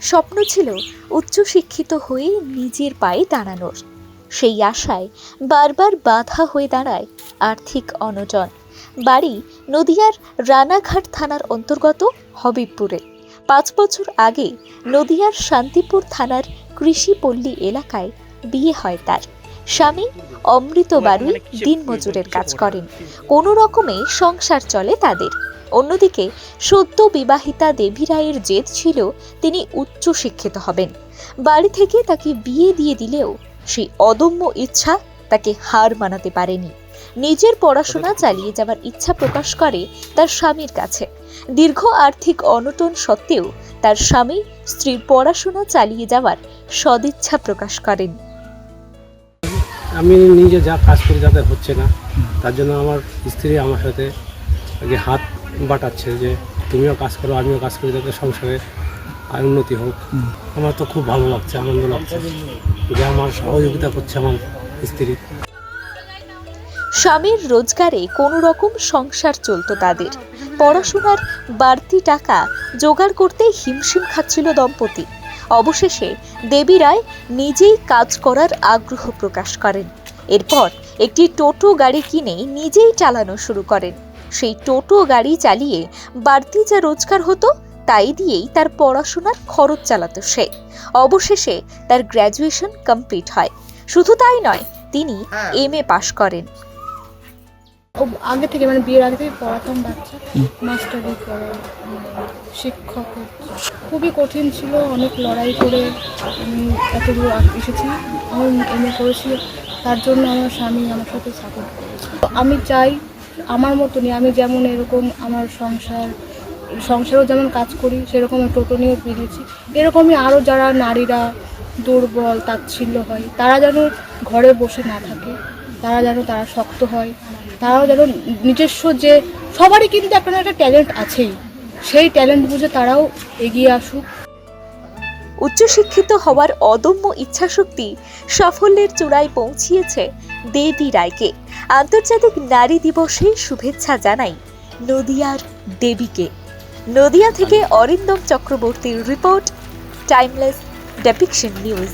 স্বপ্ন ছিল উচ্চশিক্ষিত হয়ে নিজের পায়ে দাঁড়ানোর। সেই আশায় বারবার বাধা হয়ে দাঁড়ায় আর্থিক অনটন। বাড়ি নদিয়ার রানাঘাট থানার অন্তর্গত হবিবপুরে। পাঁচ বছর আগে নদিয়ার শান্তিপুর থানার কৃষিপল্লী এলাকায় বিয়ে হয় তার। স্বামী অমৃত বারুই দিনমজুরের কাজ করেন। কোনো রকমে সংসার চলে তাদের। অন্যদিকে, সদ্য বিবাহিতা দেবী রায়ের জেদ ছিল তিনি উচ্চ শিক্ষিত হবেন। বাড়ি থেকে তাকে বিয়ে দিয়ে দিলেও সেই অদম্য ইচ্ছা তাকে হার মানাতে পারেনি। নিজের পড়াশোনা চালিয়ে যাওয়ার ইচ্ছা প্রকাশ করে তার স্বামীর কাছে। দীর্ঘ আর্থিক অনটন সত্ত্বেও তার স্বামী স্ত্রীর পড়াশোনা চালিয়ে যাওয়ার সদিচ্ছা প্রকাশ করেন। আমি নিজে যা কাজ করি যাতে হচ্ছে না। তার জন্য আমার স্ত্রী আমার সাথে আগে হাত বাটাচ্ছে যে তুমিও কাজ করো আমিও কাজ করি যাতে সংসারে আর উন্নতি হোক। আমার তো খুব ভালো লাগছে আনন্দ লাগছে। যে আমার সহযোগিতা করছে আমার স্ত্রী। স্বামীর রোজগারে কোনো রকম সংসার চলতো তাদের। পড়াশোনার বাড়তি টাকা জোগাড় করতে হিমশিম খাচ্ছিল দম্পতি। অবশেষে দেবী রায় নিজেই কাজ করার আগ্রহ প্রকাশ করেন। এরপর একটি টোটো গাড়ি কিনে নিজেই চালানো শুরু করেন। সেই টোটো গাড়ি চালিয়ে বাড়তি যা রোজগার হতো তাই দিয়েই তার পড়াশোনার খরচ চালাতো সে। অবশেষে তার গ্র্যাজুয়েশন কমপ্লিট হয়। শুধু তাই নয় তিনি এম এ পাশ করেন। আগে থেকে মানে বিয়ের আগে থেকে পড়াতাম বাচ্চা মাস্টারি করে শিক্ষক খুবই কঠিন ছিল অনেক লড়াই করে এত দূর এসেছি আমি এমএ করেছি তার জন্য আমার স্বামী আমার সাথে সাপোর্ট করেছে। আমি চাই আমার মতনই, আমি যেমন এরকম আমার সংসার, সংসারেও যেমন কাজ করি, সেরকম টোটো নিয়েও বেরিয়েছি এরকমই আরও যারা নারীরা দুর্বল, তাচ্ছিল্য হয়, তারা যেন ঘরে বসে না থাকে, তারা যেন তারা শক্ত হয়, তারাও যেন নিজস্ব যে, সবারই কিন্তু একটা না একটা ট্যালেন্ট আছেই। সেই ট্যালেন্ট বুঝে তারাও এগিয়ে আসুক। উচ্চশিক্ষিত হওয়ার অদম্য ইচ্ছাশক্তি সাফল্যের চূড়ায় পৌঁছিয়েছে দেবী রায়কে। আন্তর্জাতিক নারী দিবসে শুভেচ্ছা জানাই নদিয়ার দেবীকে। নদিয়া থেকে অরিন্দম চক্রবর্তীর রিপোর্ট টাইমলেস ডেপিকশন নিউজ